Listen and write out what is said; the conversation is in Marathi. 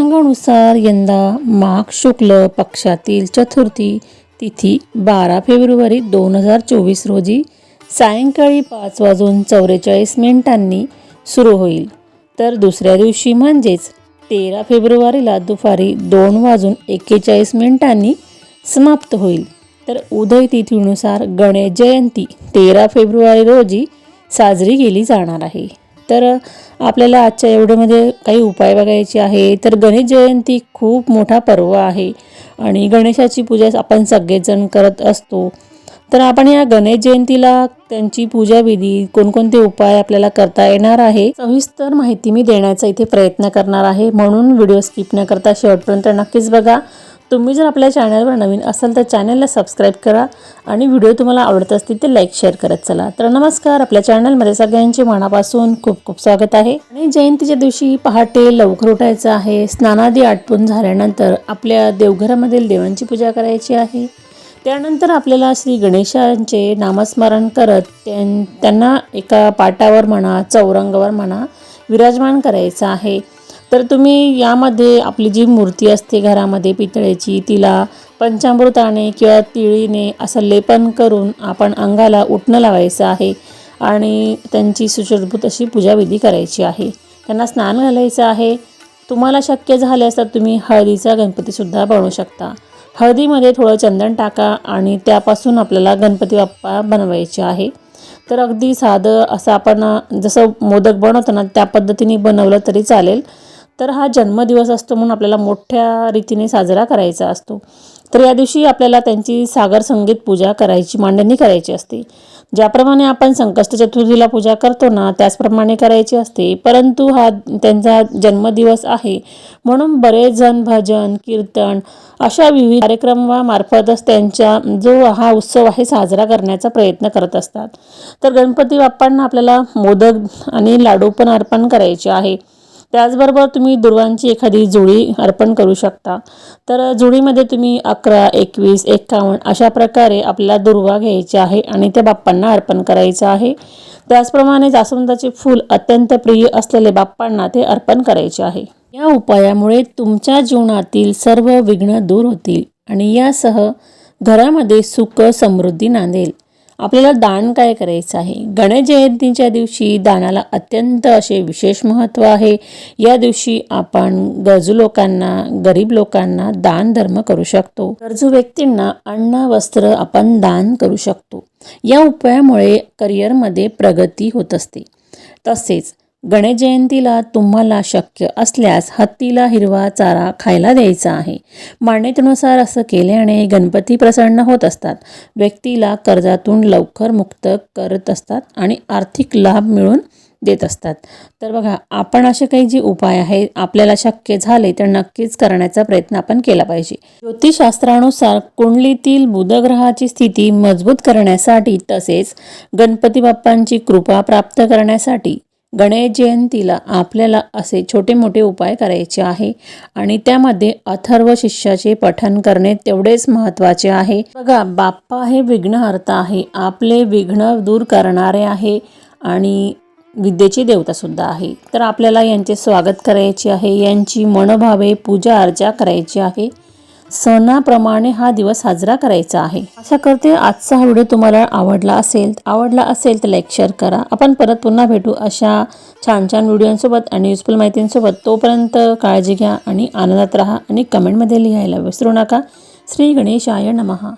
पंचांगानुसार यंदा माघ शुक्ल पक्षातील चतुर्थी तिथी बारा फेब्रुवारी दोन हजार चोवीस रोजी सायंकाळी पाच वाजून चौवेचाळीस मिनिटांनी सुरू होईल. तर दुसऱ्या दिवशी म्हणजेच तेरा फेब्रुवारीला दुपारी दोन वाजून एक्केचाळीस मिनिटांनी समाप्त होईल. तर उदय तिथीनुसार गणेश जयंती तेरा फेब्रुवारी रोजी साजरी केली जाणार आहे. तर आपल्याला आजच्या एवढ्यामध्ये काही उपाय बघायचे आहे. तर गणेश जयंती खूप मोठा पर्व आहे. आणि गणेशाची पूजा आपण सगळेजण करत असतो. तर आपण या गणेश जयंतीला त्यांची पूजाविधी कोणकोणते उपाय आपल्याला करता येणार आहे सविस्तर माहिती मी देण्याचा इथे प्रयत्न करणार आहे. म्हणून व्हिडिओ स्किप न करता शेवटपर्यंत नक्कीच बघा. तुम्ही जर आपल्या चॅनलवर नवीन असाल तर चॅनलला सबस्क्राईब करा आणि व्हिडिओ तुम्हाला आवडत असतील तर लाईक शेअर करत चला. तर नमस्कार आपल्या चॅनलमध्ये सगळ्यांचे मनापासून खूप खूप स्वागत आहे. आणि जयंतीच्या दिवशी पहाटे लवकर उठायचं आहे. स्नानादी आटपून झाल्यानंतर आपल्या देवघरामधील देवांची पूजा करायची आहे. त्यानंतर आपल्याला श्री गणेशांचे नामस्मरण करत त्यां त्यांना एका पाटावर म्हणा चौरंगावर म्हणा विराजमान करायचं आहे. तर तुम्ही यामध्ये आपली जी मूर्ती असते घरामध्ये पितळेची तिला पंचामृताने किंवा तिळीने असं लेपन करून आपण अंगाला उठणं लावायचं आहे आणि त्यांची सुशोभूत अशी पूजाविधी करायची आहे. त्यांना स्नान घालायचं आहे. तुम्हाला शक्य झाल्यास तर तुम्ही हळदीचा गणपतीसुद्धा बनवू शकता. हळदीमध्ये थोडं चंदन टाका आणि त्यापासून आपल्याला गणपती बाप्पा बनवायचे आहे. तर अगदी साधं असं आपण जसं मोदक बनवतो ना त्या पद्धतीने बनवलं तरी चालेल. तर हा जन्मदिवस असतो म्हणून आपल्याला मोठ्या रीतीने साजरा करायचा असतो. तर या दिवशी आपल्याला त्यांची सागर संगीत पूजा करायची मांडणी करायची असते. ज्याप्रमाणे आपण संकष्ट चतुर्थीला पूजा करतो ना त्याचप्रमाणे करायची असते. परंतु हा त्यांचा जन्मदिवस आहे. म्हणून बरेच जण भजन कीर्तन अशा विविध कार्यक्रमामार्फतच त्यांच्या जो हा उत्सव आहे साजरा करण्याचा प्रयत्न करत असतात. तर गणपती बाप्पांना आपल्याला मोदक आणि लाडू पण अर्पण करायचे आहे. त्याचबरोबर तुम्ही दुर्वांची एखादी जुळी अर्पण करू शकता. तर जुळीमध्ये तुम्ही अकरा एकवीस एक्कावन्न अशा प्रकारे आपल्याला दुर्वा घ्यायचे आहे आणि त्या बाप्पांना अर्पण करायचं आहे. त्याचप्रमाणे जास्वंदाचे फूल अत्यंत प्रिय असलेले बाप्पांना ते अर्पण करायचे आहे. या उपायामुळे तुमच्या जीवनातील सर्व विघ्न दूर होतील आणि यासह घरामध्ये सुख समृद्धी नांदेल. आपल्याला दान काय करायचं आहे? गणेश जयंतीच्या दिवशी दानाला अत्यंत असे विशेष महत्त्व आहे. या दिवशी आपण गरजू लोकांना गरीब लोकांना दान धर्म करू शकतो. गरजू व्यक्तींना अन्न वस्त्र आपण दान करू शकतो. या उपायामुळे करिअरमध्ये प्रगती होत असते. तसेच गणेश जयंतीला तुम्हाला शक्य असल्यास हत्तीला हिरवा चारा खायला द्यायचा आहे. मान्यतेनुसार असं केल्याने गणपती प्रसन्न होत असतात. व्यक्तीला कर्जातून लवकर मुक्त करत असतात आणि आर्थिक लाभ मिळून देत असतात. तर बघा आपण असे काही जे उपाय आहे आपल्याला शक्य झाले तर नक्कीच करण्याचा प्रयत्न आपण केला पाहिजे. ज्योतिषशास्त्रानुसार कुंडलीतील बुधग्रहाची स्थिती मजबूत करण्यासाठी तसेच गणपती बाप्पांची कृपा प्राप्त करण्यासाठी गणेश जयंतीला आपल्याला असे छोटे मोठे उपाय करायचे आहे आणि त्यामध्ये अथर्व शिष्याचे पठन करणे तेवढेच महत्त्वाचे आहे. बघा बाप्पा हे विघ्नहर्ता आहे आपले विघ्न दूर करणारे आहे आणि विद्येची देवतासुद्धा आहे. तर आपल्याला यांचे स्वागत करायचे आहे यांची मनोभावे पूजा अर्चा करायची आहे. सणाप्रमाणे हा दिवस साजरा करायचा आहे. आशा करते आजचा हा व्हिडिओ तुम्हाला आवडला असेल. आवडला असेल तर लाईक शेअर करा. आपण परत पुन्हा भेटू अशा छान छान व्हिडिओंसोबत आणि युजफुल माहितींसोबत. तोपर्यंत काळजी घ्या आणि आनंदात राहा आणि कमेंटमध्ये लिहायला विसरू नका. श्री गणेशाय नमहा